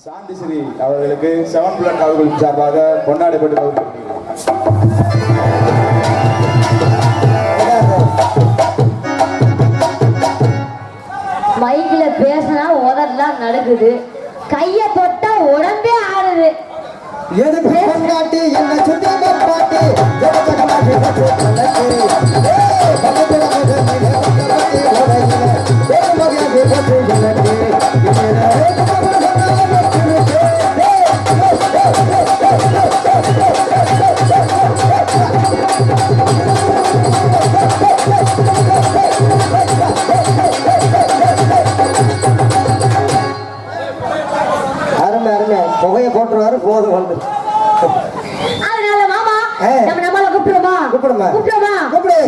சாந்தி ஸ்ரீ அவர்களுக்கு seven blood அவர்கள் சார்பாக கொண்டாடப்பட்டு மைக்ல பேசினா உதடலாம் நடுக்குது கைய தொட்டா உடம்பே ஆடுது எதுக்கு பொண்டாட்டி என்ன சுத்தி பாட்டி போட்டுருவாரு போதும் வந்து அதனால மாமா. நம்ம நம்மள கூப்பிடுமா கூப்பிடுமா. கூப்பிடுமா கூப்பிடு.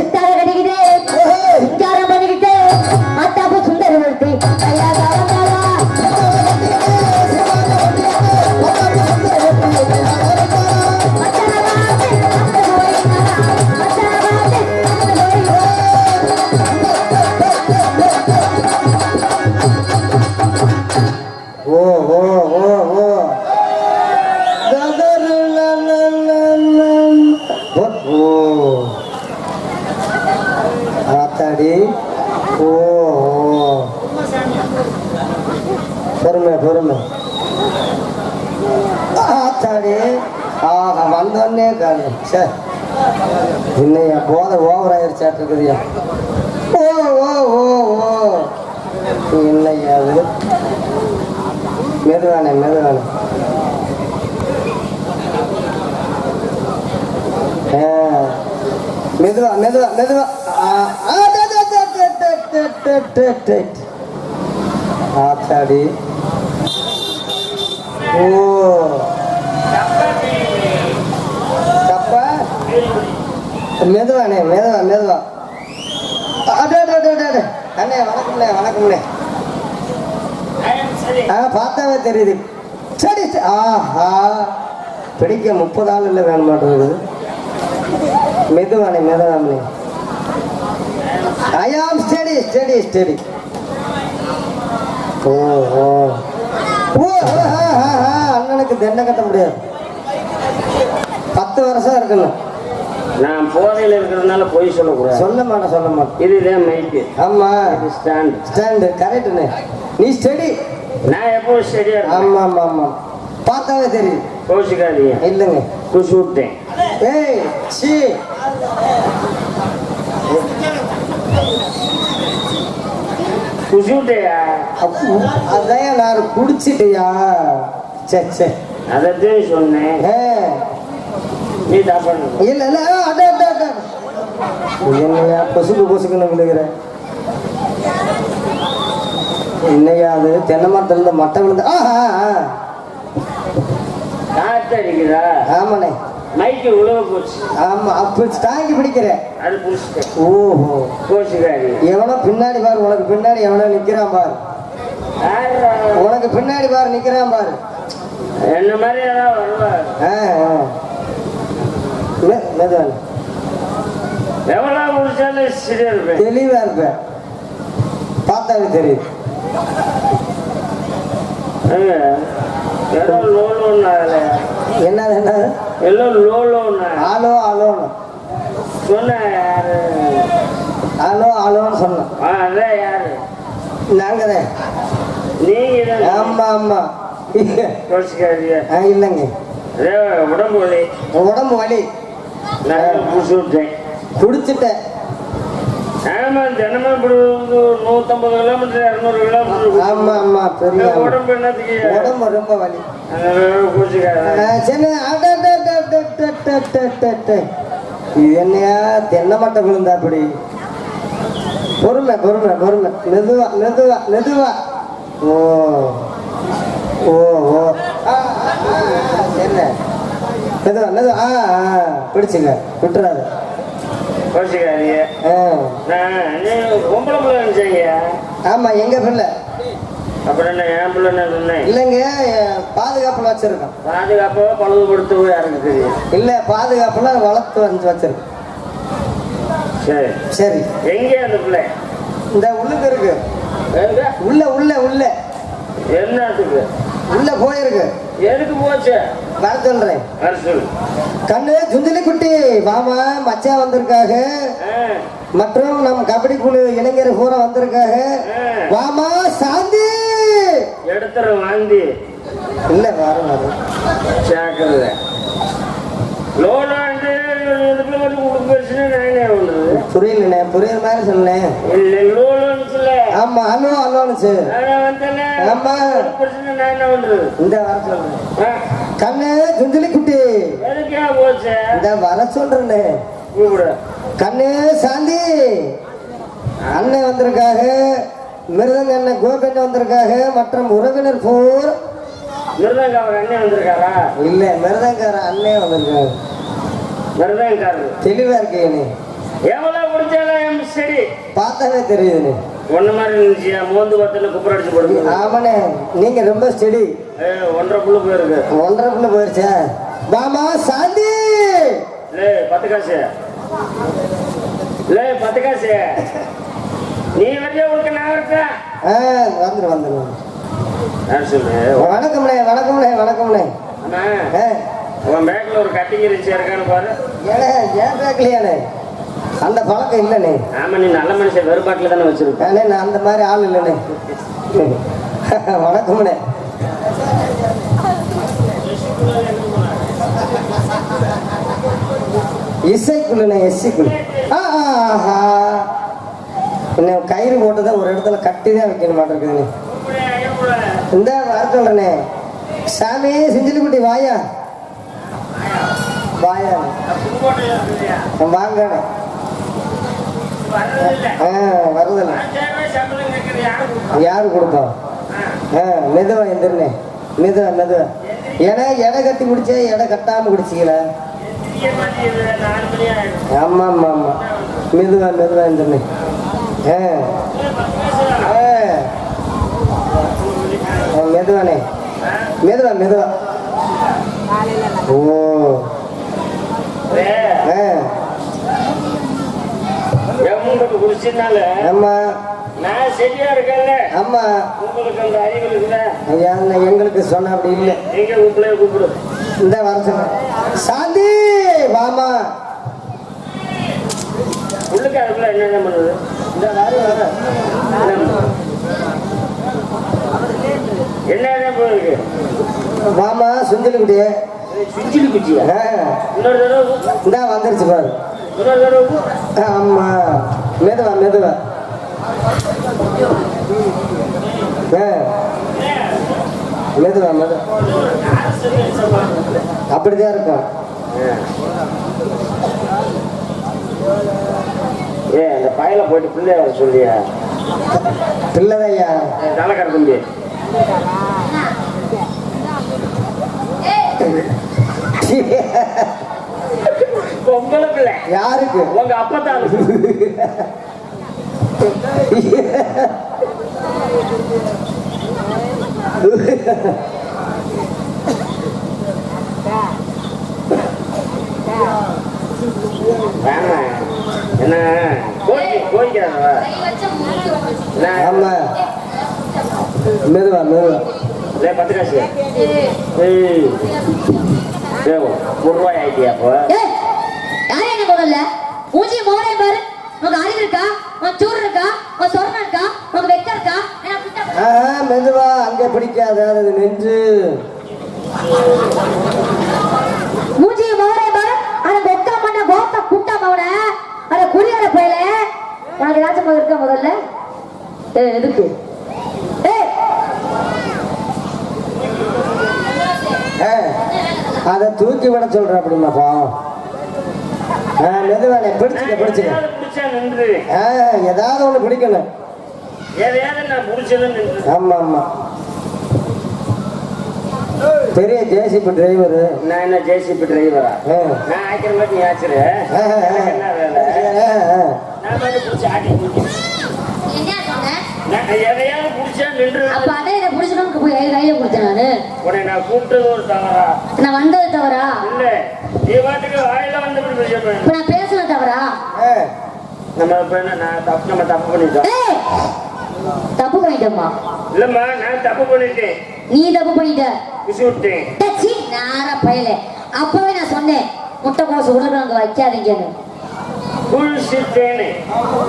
பெருமை. ஆத்தாடி ஆஹா வந்தோடனே காலி. சார் இன்னையா ஓ ஓ ஓ ஓ. இல்லையா அது மெதுவானே. மெதுவானே மெதுவா மெதுவா மெதுவா. ஆத்தாடி ஓ. தப்பா மெதுவானே மெதுவா மெதுவா. அடே அடே அடே, அடே அண்ணே வணக்கம்ண்ணே வணக்கம்ண்ணே. ஆ பார்த்தாவே தெரியுது. சரி ஆஹா. பிடிக்க முப்பது ஆள் இல்லை வேணும் மாட்டேங்குது மெதுவானே மெதுவானே I am study study study ஓ ஓ. அண்ணனுக்கு தண்டை கட்ட முடியாது. பத்து வருஷம் இருக்கணும். நான் போதையில் இருக்கிறதுனால பொய் சொல்லக்கூடாது. சொல்ல மாட்டேன் சொல்ல மாட்டேன். இதுதான் மைக்கு. ஆமா. ஸ்டாண்ட். ஸ்டாண்டு கரெக்டுண்ணே நீ ஸ்டடி. நான் எப்போ இருக்கேன். ஆமா ஆமா ஆமா. பார்த்தாவே தெரியுது கோச்சிக்காதீங்க. இல்லைங்க. குசு விட்டேன் ஏய் சி குசு விட்டையா அதான் நான் குடிச்சிட்டியா சரி சரி அதைத்தான் சொன்னேன் நீ தப்பா நினைக்க. இல்ல இல்ல அட அட என்னையா பொசுக்கு பொசுக்குன்னு விழுகிறேன் என்னையா அது தென்னை மரத்துல இருந்து மட்டை விழுந்து ஆஹா ஆ, காத்து அடிக்குதா ஆமாண்ணே. மைக்கு உழவ போச்சு. ஆமா அப்ப தாங்கி பிடிக்கிறேன். அது புடிச்சிட்டேன். ஓஹோ. கோச்சிக்காதீங்க எவனோ பின்னாடி பாரு உனக்கு பின்னாடி எவனோ நிக்கிறான் பாரு? உனக்கு பின்னாடி பாரு நிக்கிறான் பாரு. என்ன மாதிரி ஏதாவது வருவா ஆ, ஆ. மெ- மெதுவான எவ்வளோ குடிச்சாலும் சரியா இருப்பேன். தெளிவா இருப்பேன். பார்த்தாவே தெரியுது. ஏங்க, ஏதோ ಎಲ್ಲೋ ಲೋ ಲೋನ್ ஆலோ ஆலோன்னு சொன்ன யாரு ஆலோ ஆலோன்னு சொன்னோம் ஆ, அதான் யாரு நாங்கள் தான் நீங்க தான் ஆமாம் ஆமாம் யோசிக்காதீங்க ஆ இல்லைங்க. அதே உடம்பு வலி. உடம்பு வலி. நான் புடிச்சு விட்டேன் குடிச்சிட்டேன் தினமும் தினமும் இப்படி வந்து நூத்தம்பது கிலோமீட்டர் இரநூறு ஆமாம் கிலோமீட்டர் ஆமாம் உடம்பு என்னத்துக்கு? உடம்பு ரொம்ப வலி. அந்த அளவுக்கு சரி ஆட்டா இது என்னையா? தென்னை மட்டை விழுந்தா அப்படி பொறுமை பொறுமை பொறுமை மெதுவா மெதுவா மெதுவா. ஓ ஓ ஓ. என்ன மெதுவா மெதுவா. ஆ பிடிச்சுங்க. விட்டுறாது. குடிச்சுக்காதீங்க ஆ. பொம்பளை பிள்ளை நினைச்சீங்க. ஆமா எங்க பிள்ளை? அப்புறம் என்ன என் பிள்ளை சொன்னேன்? இல்லைங்க பாதுகாப்புல வச்சிருக்கோம். பாதுகாப்பாக பழுதுபடுத்த போய் யாருக்கு இல்ல பாதுகாப்புல வளர்த்து வந்து வச்சிருக்கோம். சரி. சரி. எங்கே அந்த பிள்ளை? இந்த உள்ளுக்கு இருக்கு. உள்ள உள்ள உள்ள. என்னத்துக்கு உள்ள போயிருக்கு. எதுக்கு போச்சு? வர சொல்றேன். வர சொல்லு. கண்ணு சுந்தலி குட்டி வாமா மச்சான் வந்திருக்காக மற்றும் நம் கபடி குழு இளைஞர் பூரா வந்திருக்காக. வாமா சாந்தி! எடுத்துற வாந்தி. இல்ல வரும் வரும். சேர்க்கறது லோன் புரியலண்ணே புரியுற மாதிரி சொன்னேன் ஆமா நான் வந்தேனே. ஆமா. இந்த வர சொல்றேன். கண்ணு சுந்தலி குட்டி. இந்த வர சொல்றேனே கண்ணு சாந்தி. அண்ணன் வந்திருக்காக மிருதங்க அண்ணன் கோபண்ணன் வந்திருக்காக மற்றும் உறவினர் போர். மிருதங்க அவர் அண்ணன் வந்திருக்காரா? இல்ல மிருதங்கார அண்ணன் வந்திருக்காங்க மிருதங்காரரு தெளிவா இருக்கேனே எவ்வளவு குடிச்சாலும் சரி. பார்த்தாவே தெரியுதுண்ணே ஒண்ணு மாதிரி இருந்துச்சு மோந்து பத்துல குப்புற அடிச்சு போடுங்க. ஆமாண்ணே நீங்க ரொம்ப ஸ்டெடி. ஒன்றரை புல்லு போயிருக்கு. ஒன்றரை புள்ள போயிருச்சா? மாமா சாந்தி! லே பத்து காசு. லே பத்து காசு. நீ வரைய உனக்கு நான் ஆ வந்துரு வந்துரு நான் சொல்லு வணக்கம்ண்ணே வணக்கம்ண்ணே வணக்கம்ண்ணே அண்ணா உன் பேக்ல ஒரு கட்டிங் இருந்துச்சு இருக்கான்னு பாரு. ஏண்ணே ஏன் பேக்கலையாண்ணே அந்த பழக்கம் இல்லைண்ணே ஆமா நீ நல்ல மனுஷன் வெறுப்பாட்டில் தானே வச்சிருக்க. அண்ணே நான் அந்த மாதிரி ஆள் இல்லைண்ணே வணக்கம்ண்ணே இசைக்குள்ளண்ணே எஸ்சிக்குள்ள ஆ ஆஹா. இன்னும் கயிறு போட்டு தான் ஒரு இடத்துல கட்டி தான் வைக்கணும் மாட்டிருக்குதுண்ணே இந்த வர சொல்றேனே. சாமி செஞ்சிலுக்குட்டி வாயா? வாயா. வாங்கண்ணே ஆ வருதில்லை யாரு கொடுப்பா? ஆ மெதுவா எந்திரனே. மெதுவா மெதுவா. எடை எடை கட்டி குடிச்சே எடை கட்டாம குடிச்சிக்கல ஆமா ஆமா ஆமா மெதுவா மெதுவா எந்திரனே. மெதுவானே மெதுவா மெதுவா ஓ ஆ குடிச்சதுனால ஆமா நான் சரியா இருக்கேன்ல ஆமா உங்களுக்கு அந்த அறிவு இருக்குல்ல ஐயா நான் எங்களுக்கு சொன்ன அப்படி இல்லை எங்க உங்களை கூப்பிடு இந்த வர சொன்ன சாந்தி வாமா உள்ளுக்கு அதுக்குள்ள என்னென்ன பண்ணுது இந்த வர வர. என்ன போயிருக்கு வாமா சுந்தலிக்குட்டியே சுஞ்சிலி குச்சியா ஆ, இன்னொரு தடவை. இந்தா வந்துருச்சு பாரு. இன்னொரு தடவை. ஆமா. மெதுவா மெதுவா. மெதுவா மெதுவா. அப்படிதான் இருக்கும். ஏ அந்த பயல போயிட்டு பிள்ளைய வர சொல்லியா? பிள்ளைதையா தலைக்கார தம்பி. பொம்பளை பிள்ளை. யாருக்கு? உங்க அப்பத்தான் வேணாம். என்ன? கோழி கோழிக்காதவ ஆமா. மெதுவா மெதுவா. இல்லை பத்து காசு ஒரு ரூபாய் ஆயிட்டியா அப்போ? ஏய், யாரே என்ன முதல்ல மூஞ்சி மோரே பாரு. உனக்கு அறிவு இருக்கா? உன் சூடு இருக்கா? உன் சொரணம் இருக்கா? உனக்கு வெக்க இருக்கா? மெதுவா. அங்க பிடிக்காத அது நெஞ்சு. மூஞ்சி மோரே பாரு. அட வெக்க பண்ண கோத்த குட்டா மவன. குடியார போயல? உனக்கு ஏதாச்சும் முதல் இருக்கா முதல்ல. ஏ எதுக்கு? அதை தூக்கி விட சொல்ற அப்படிமா பாவம் ஆ மெதுவானே பிடிச்சுக்க பிடிச்சுக்க. ஏதாவது ஒண்ணு பிடிக்கணும் ஆமா ஆமா. பெரிய ஜேசிபி டிரைவர் நான் என்ன ஜேசிபி டிரைவரா நான் ஆக்கிற மாதிரி நீ ஆச்சிரு என்ன வேலை? நான் வந்து பிடிச்சி ஆட்டி தூக்கி என்ன சொன்ன? நான் எதையாவது பிடிச்சா நின்று. அப்ப அதான் என்ன புடிச்சணும் போய் கையில கொடுத்தேன் நானு. நான் கூப்பிட்டது ஒரு தவறா? நான் வந்தது தவறா? இல்ல. நீ பாட்டுக்கு வாயில வந்து இப்ப நான் பேசுனது தவறா? நம்ம இப்ப என்ன நான் தப்பு நம்ம தப்பு பண்ணிட்டோம். தப்பு பண்ணிட்டோம்மா. இல்லம்மா நான் தப்பு பண்ணிட்டேன். நீ தப்பு பண்ணிட்ட. விசு விட்டேன். நார பயல. அப்பவே நான் சொன்னேன் முட்டைக்கோசு உருளைக்கிழங்கு வைக்காதீங்கன்னு. குளிச்சுட்டேன்னு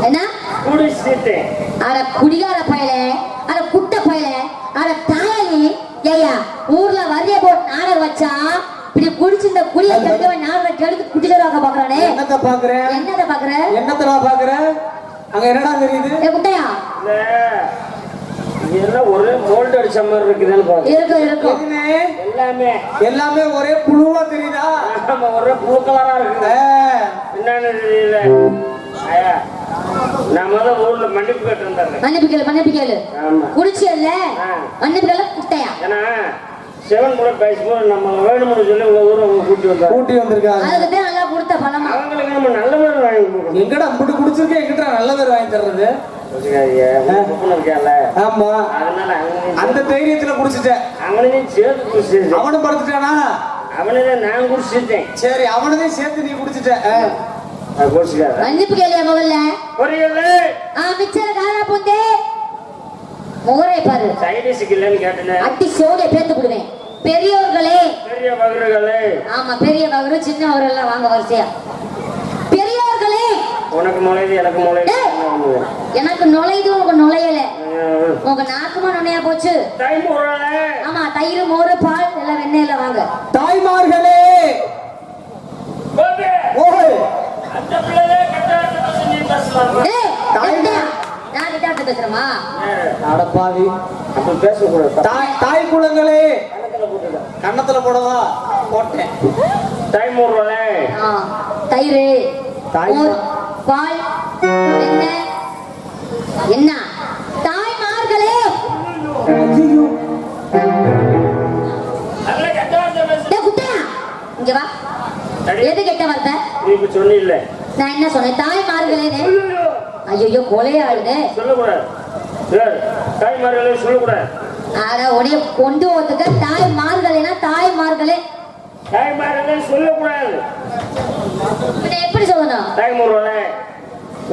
என்ன? குளிச்சுட்டேன் அட குடிகார பயல அட குட்ட பயல அட தாயலி. ஏய்யா ஊர்ல வரிய போட்டு நாடகம் வச்சா இப்படி குடிச்சு இந்த குடிய கெட்டவன் நாடகம் கெடுத்து குடிக்கிறவாக்க பாக்குறானே. என்னத்த பாக்குறேன் என்னத பாக்குற? என்னத்தடா பாக்குறேன் அங்க என்னடா தெரியுது? குட்டையா இல்ல எல்லாம் ஒரே மோல்டு அடிச்ச மாதிரி இருக்குதுன்னு பாருங்க? எல்லாமே. எல்லாமே ஒரே புழுவா தெரியுதா? ஆமா ஒரே ப்ளூ கலரா இருக்குது. என்னன்னு தெரியல. ஐயா நான் முதல்ல ஊர்ல மன்னிப்பு கேட்டு வந்துடுறேன். மன்னிப்பு கேளு மன்னிப்பு கேளு. ஆமா. குடிச்சியல்ல? ஆ. மன்னிப்பு கேளு குட்டையா? ஏன்னா செவன் கூட பேசும்போது நம்ம வேணும்னு சொல்லி இவ்வளவு தூரம் அவங்க கூட்டி வந்தாங்க கூட்டி வந்திருக்காங்க. அதுக்கு நல்லா கொடுத்த பணமா அவங்களுக்கு நம்ம நல்ல வாங்கி கொடுக்கணும். எங்கடா முட்டு குடிச்சிருக்கேன் எங்கிட்ட நல்ல பேர் வாங்கி தர்றது? ஆமா. அந்த தைரியத்துல குடிச்சிட்டேன். அவனையும் சேர்த்து குடிச்சிருக்கேன் அவனும் படுத்துட்டானா? அவனையும் நான் குடிச்சிட்டேன். சரி அவனதையும் சேர்த்து நீ குடிச்சிட்ட. மன்னிப்பு கேளியா முதல்ல புரியல. மிச்சர காரா போந்தே. முகரை பாரு. சைடிஸுக்கு இல்லைன்னு கேட்டேன். அட்டி சோடிய பேத்து விடுவேன் பெரியவர்களே பெரிய பகிர்களே ஆமா பெரிய வகுறு சின்ன வகுறு எல்லாம் வாங்க வரிசையா. உனக்கு முளைது எனக்கு பண்ணுது? எனக்கு நுழையுது உங்க நுழையல. உங்க நாக்குமா நுழையா போச்சு? ஆமா தயிர் மோர் பால் எல்லாம் வெண்ணெயில வாங்க. தாய்மார்களே! தாய் போட்டுக்க கன்னத்துல போடவா? போட்டேன். தயிர் பால் என்ன? தாய்மார்களே! இங்க வா. எது கெட்ட வார்த்தை? நீ இப்ப சொன்னில்ல. நான் என்ன சொன்னேன்? தாய்மார்களே ஐயோ கொலையாளுங்க சொல்லக்கூடாது. ஏய், தாய்மார்களே சொல்லக்கூடாது. அட உடைய கொண்டு போறதுக்கு தாய்மார்களேனா தாய்மார்களே? தாய்மார்களே சொல்லக்கூடாது. எப்படி சொல்லணும்? தாய்மார்களே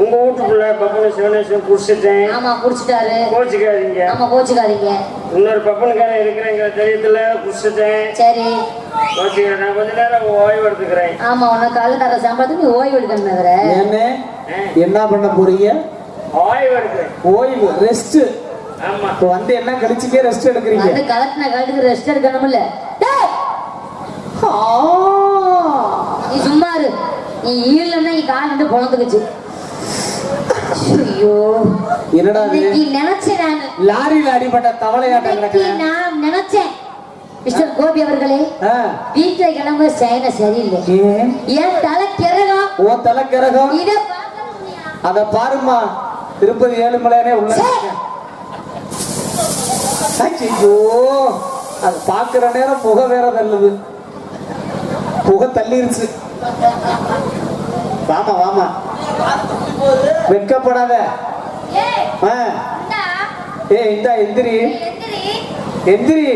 உங்க வீட்டுக்குள்ள பப்பனு சிவனேஸ்வரன் குடிச்சிட்டேன். ஆமா குடிச்சிட்டாரு. கோச்சிக்காதீங்க. ஆமா கோச்சுக்காதீங்க. இன்னொரு பப்பனுக்காரன் இருக்கிறேங்கிற தைரியத்துல குடிச்சிட்டேன். சரி. கோச்சிக்கிறேன் நான் கொஞ்ச நேரம் ஓய்வு எடுத்துக்கிறேன். ஆமா உனக்கு கால தர சம்பளத்துக்கு நீ ஓய்வு எடுக்கணும் என்ன பண்ண போறீங்க? ஓய்வு எடுக்கிறேன். ஓய்வு ரெஸ்ட். ஆமா. இப்போ வந்து என்ன கழிச்சுக்கே ரெஸ்ட் எடுக்கிறீங்க? வந்து கலட்டின கலட்டுக்கு ரெஸ்ட் எடுக்கணும்ல. நீ சும்மா இரு. நீ ஈழம்னா நீ கால் வந்து பொழந்துக்குச்சு ஐயோ. என்னடா இது? நினைச்சேன் நான். லாரியில அடிபட்ட தவளையாட்டம் கிடக்குறேன் நான் நினைச்சேன். மிஸ்டர் கோபி அவர்களே. வீட்டுல கிளம்ப சேனை சரியில்லை. என் தலை கிறகம் ஓ தலை கிரகம்? இத. அத பாருமா திருப்பதி ஏழுமலையானே உள்ள. ஐயோ அது பாக்குற நேரம் புகை வேற தள்ளுது. புகை தள்ளிருச்சு. வாமா வாமா. வெட்கப்படாத. ஆ. இந்தா, ஏய் இந்த எந்திரி. எந்திரி.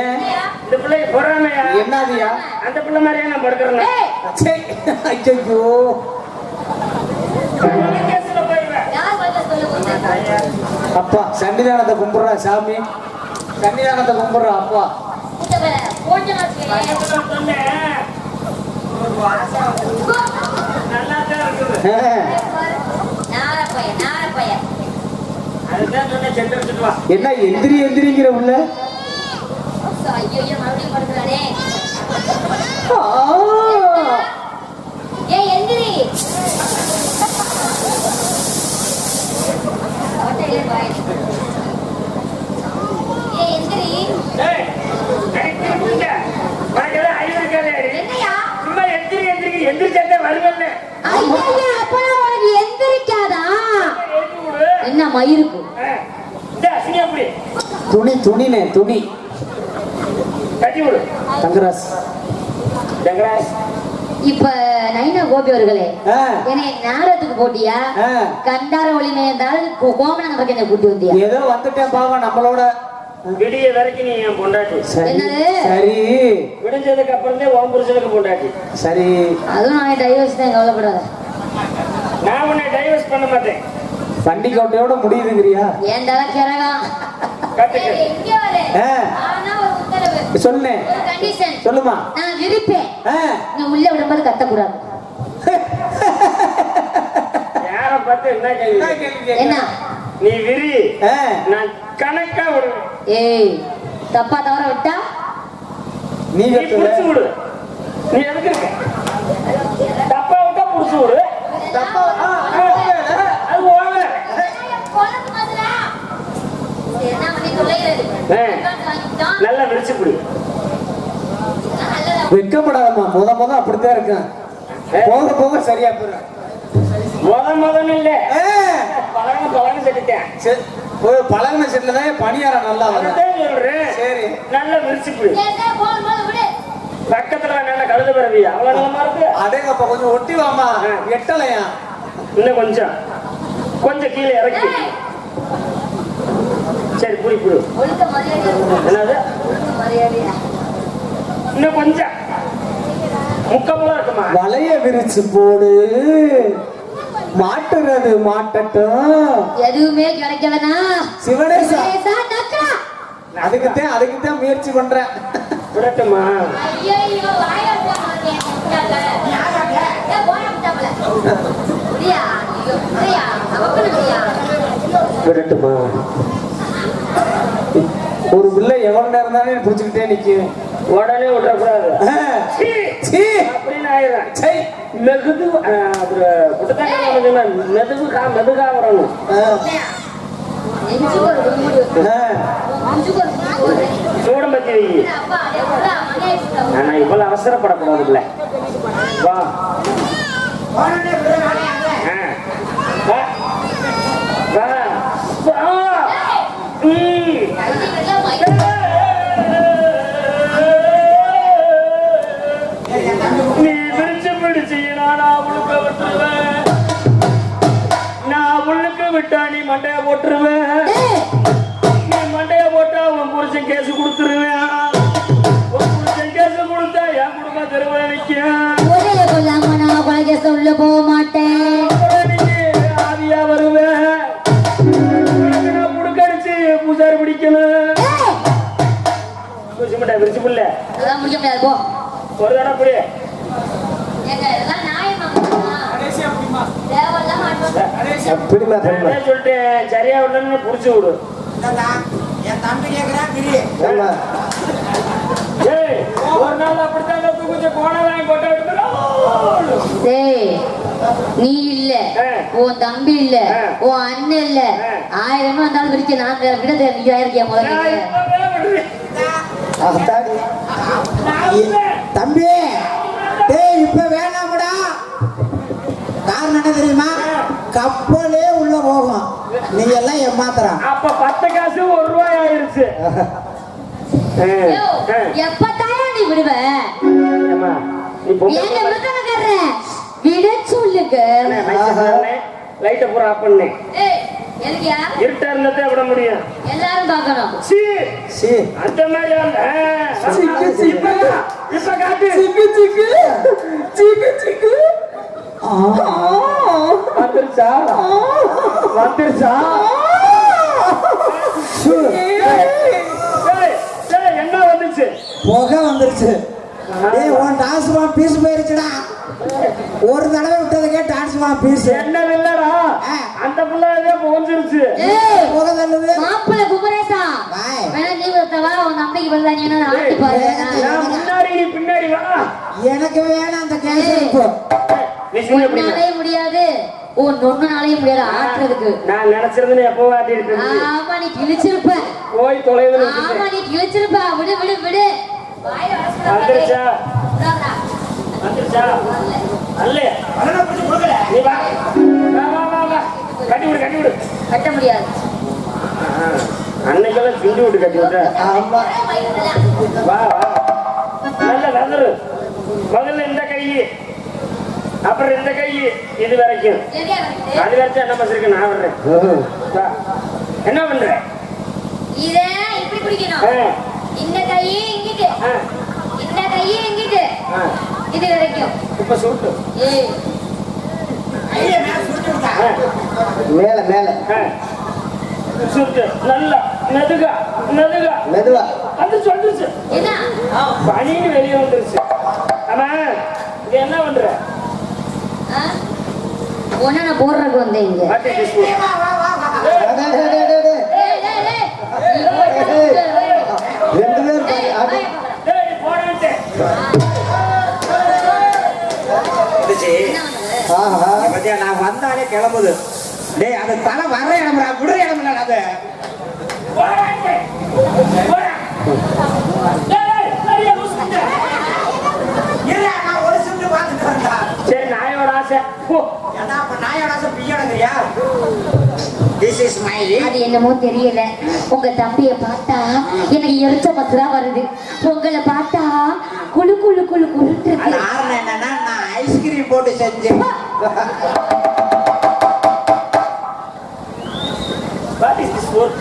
ஏன்? இந்த பிள்ளைக்கு போறாமையா? என்னதியா? அந்த பிள்ளை மாதிரியே நான் படுக்கிறேன். ஏய், ஐயோ? அப்பா சன்னிதானத்தை கும்பிடுறா சாமி. சன்னிதானத்தை கும்பிடுறா அப்பா. என்ன எந்திரி எந்திரிங்கிற உள்ள? எந்திரி. என்ன மயிருக்கு? துணி துணினே துணி. ஜங்கராஜ் இப்ப நைனா கோபி அவர்களே. என்னை நாடகத்துக்கு போட்டியா. கண்டார ஒளி நேர்ந்தால் கோமனங்களுக்கு என்னை கூட்டி வந்தியா? ஏதோ வந்துட்டேன் பாவம் நம்மளோட விடிய வரைக்கும் நீ என் பொண்டாட்டி. சரி? சரி. விடிஞ்சதுக்கு அப்புறம் தான் ஓம் புருஷனுக்கு பொண்டாட்டி. சரி. அதுவும் நான் டைவர்ஸ் தான் கவலைப்படாத. நான் உன்னை டைவர்ஸ் பண்ண மாட்டேன். பண்டிகோட்டையோட முடியுதுங்கிறியா? ஏண்டால கிரகம் கத்துக்க. கண்டிஷன் சொல்லுமா. நான் விரிப்பேன். ஆ. நீ உள்ள விடும்போது கத்தக்கூடாது. யார பார்த்து என்ன கேள்வி? என்ன? நீ விரி. ஆ. நான் கணக்கா விடுவேன். ஏய் தப்பா தவற விட்டா? நீ. புடிச்சு விடு. நீ எதுக்கு இருக்க? தப்பா விட்டா புடிச்சு விடு. தப்பா. அது நல்லா விரிச்சு புடி வெட்கப்படாதம்மா முத முத அப்படித்தான் இருக்கேன். போக போக சரியா போயிடும். முத முதன்னு இல்ல. ஆ. பழக பழக சொல்லிட்டேன். ஒரு பழகின செட்டில் தான் பணியாரம் நல்லா வரும். அதுதான் சொல்றேன் சரி. நல்லா விரிச்சு புடி பக்கத்துல நல்ல கழுத பிறவி. அவ்வளவு நல்லமா இருக்கு அடேங்கப்பா கொஞ்சம் ஒட்டி வாமா. எட்டலையா? இன்னும் கொஞ்சம். கொஞ்சம் கீழே இறக்கி. சரி புடி புடி. என்னது? இன்னும் கொஞ்சம். முக்கமெல்லாம் இருக்குமா? வலைய விரிச்சு போடு. மாட்டுறது மாட்டட்டும் எதுவுமே கிடைக்கலனா? சிவனேசா. அதுக்குத்தான் அதுக்குத்தான் முயற்சி பண்றேன். விடட்டுமா? விடட்டுமா? ஒரு பிள்ளை எவ்வளவு நேரம் தானே பிடிச்சுக்கிட்டே நிக்கும் உடனே விடக்கூடாது ஆ, சீ, அப்படின்னு ஆயிடும் சை. மெகுது புட்டத்தாக்க மெதுவு கா மெதுகா வரணும். ஆ, சூடம் பத்தி வை. ஆனா இவ்வளவு அவசரப்படக்கூடாது வா. ஆ. வா. வா. மண்டைய போட்டுருவேன் நீ மண்டைய போட்டா உன் புருஷன் கேஸ் கொடுத்துருவேன் உன் புருஷன் கேஸ் கொடுத்தா என் குடும்பம் ஒரே கொல்லாம நான் கொலைகேச உள்ள போக மாட்டேன் ஆவியா வருவேன் நான் புடுக்கடிச்சு பூசாரி பிடிக்கணும். முடிக்க முடியாது போ. ஒரு தடவை புடி அப்படிமா சொல்லிட்டேன் சரியா விடணும்னு புடிச்சு விடு. என் தம்பி கேக்குறான் பிரி. ஏய் ஒரு நாள் அப்படித்தான் வாங்கி நீ இல்ல. உன் தம்பி இல்ல. உன் அண்ணன் இல்ல. ஆயிரம் வந்தாலும் பிடிக்க நான் வேற விட தெரிஞ்சு ஆயிருக்கேன் முதல்ல. தம்பி. டேய் இப்ப வேணாம்டா. காரணம் என்ன தெரியுமா? கப்பலே உள்ள போகும். நீ எல்லாம் ஏமாத்துறான் அப்ப பத்து காசு ஒரு ரூபாய் ஆயிருச்சு. யோ, எப்பத்தாயா நீ விடுவ? ஏங்க. மிருதனக்காரர விட சொல்லுங்க. லைட்டை பூரா ஆஃப் பண்ணேன் ஏய் எதுக்கியா இருட்டா இருந்ததே விட முடியும். எல்லாரும் பார்க்கணும். சீ. சீ. அந்த மாதிரி அந்த- சிக்கு, சிக்கு. இப்ப காட்டு. சிக்கு சிக்கு. சிக்கு சிக்கு. வந்துருச்சா? வந்துருச்சா. ஏய், ஏய், என்ன வந்துச்சு? புகை வந்துருச்சு. டேய் உன் டான்ஸ்மா பீஸ் போயிருச்சுடா. ஒரு தடவை விட்டதுக்கே டான்ஸ்மா பீஸ் என்ன இல்லடா. அந்த பிள்ளை புகஞ்சிருச்சு. ஏய் புகை தள்ளுது. மாப்பிள்ளை குமரேசா. வேணா நீ ஒருத்தவா உன் நம்பிக்கை பதிலா நீ என்ன ஆட்டி பாரு? நான் முன்னாடி நீ பின்னாடி வா. எனக்கு வேணாம் அந்த கேன்சர் இப்போ நீ சும்மா இப்படி வா. உன்னாலே முடியாது. உன் முடியாது ஆட்டுறதுக்கு நான் நினைச்சிருந்து எப்போ ஆட்டிட்டு இருந்தேன் ஆமா நீ கிழிச்சிருப்ப. போய் தொலைவில் ஆமா நீ கிழிச்சிருப்ப. விடு விடு விடு. வாயை அடைச்சிடாத. வந்துருச்சா. வந்துருச்சா? அல்ல. நீ வா. வா வா வா வா. கட்டி விடு கட்டி விடு. கட்ட முடியாது. அன்னைக்கெல்லாம் சிண்டு விட்டு கட்டி விட்ட. ஆமா. வா வா. நல்ல நகரு. முதல்ல இந்த கை. அப்புறம் இந்த கை. இது வரைக்கும்? அது வரைக்கும் என்ன மசிருக்கு நான் வர்றேன் வா. என்ன பண்ற? இதை இப்படி பிடிக்கணும் ஆ, இந்த கையை இங்கிட்டு. ஆ, இந்த கையை இங்கிட்டு. இது வரைக்கும். இப்ப சுட்டு ஏய். ஆ, மேல மேல. ஆ. சுருட்டு. நல்லா. மெதுகா. மெதுகா. மெதுவா. அது சொல்லிருச்சு என்ன? பனின்னு வெளியே வந்துருச்சு. ஆமா இது என்ன பண்ற? ஒன்னு நான் போடுறதுக்கு வந்தேன் இங்க. ரெண்டு பேர். பத்தியா நான் வந்தாலே கிளம்புது. டேய் அது தலை வர்ற இடம்டா விடுற இடம் இல்ல அது சரி நாயோட ஆசை. போ ஏன்னா அப்ப நாயோட ஆசை பிய்யணுங்கிறியா? திஸ் இஸ் மை அது என்னமோ தெரியல. உங்க தம்பிய பார்த்தா எனக்கு எரிச்ச தான் வருது. உங்களை பார்த்தா குளு குளுட்டு அது இருக்கு ஆறுன என்னன்னா நான் ஐஸ்கிரீம் போட்டு செஞ்சேன். வாட் இஸ் திஸ் ஒர்க்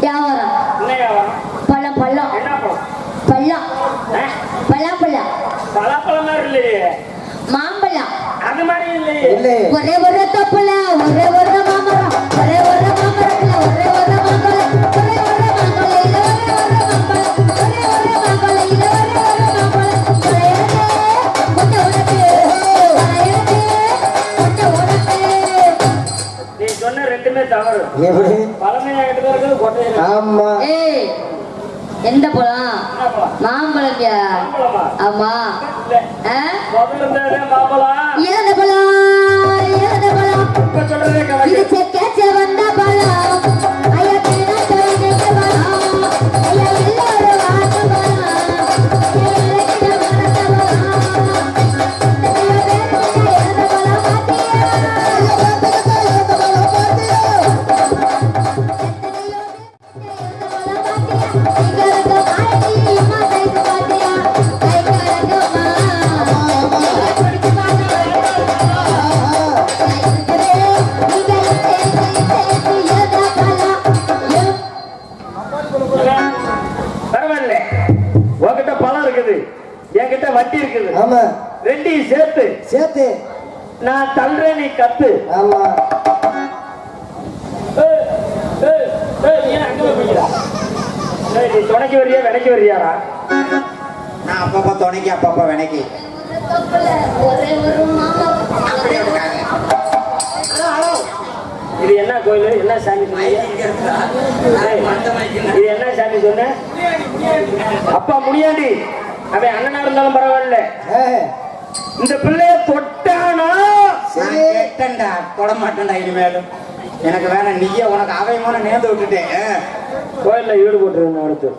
வியாபாரம். என்ன வியாபாரம்? பழம் பழம். என்ன பழம்? பழம். ஆ? பலாப்பழம். பலாப்பழம் மாதிரி இல்லையே. மாம்பழம். அது மாதிரி இல்லையே. ஒரே ஒரு தப்புல ஒரே ஒரே எந்த பழம்? மாம்பழம்யா? மாம்பழமா? ஆமா. இறந்த பழம் இறந்த பழம். இது செக்க என்கிட்ட வட்டி இருக்குது. ஆமா. ரெண்டையும் சேர்த்து. சேர்த்து. நான் தள்ளுறேன் நீ கத்து. ஆமா. துணைக்கு வரியா விலைக்கு வரியாரா நான் அப்பப்ப துணைக்கி அப்பப்ப வினைக்கி. இது என்ன கோயில்? என்ன சாமி இது என்ன சாமி சொன்ன? அப்பா முடியாண்டி அவன் அண்ணனா இருந்தாலும் பரவாயில்ல. இந்த பிள்ளைய தொட்டானா? கேட்டேன்டா. தொட மாட்டேன்டா இனிமேலும். எனக்கு வேணாம் நீயே உனக்கு அவையமான நேர்ந்து விட்டுட்டேன். கோயில்ல ஈடுபட்டு அடுத்து.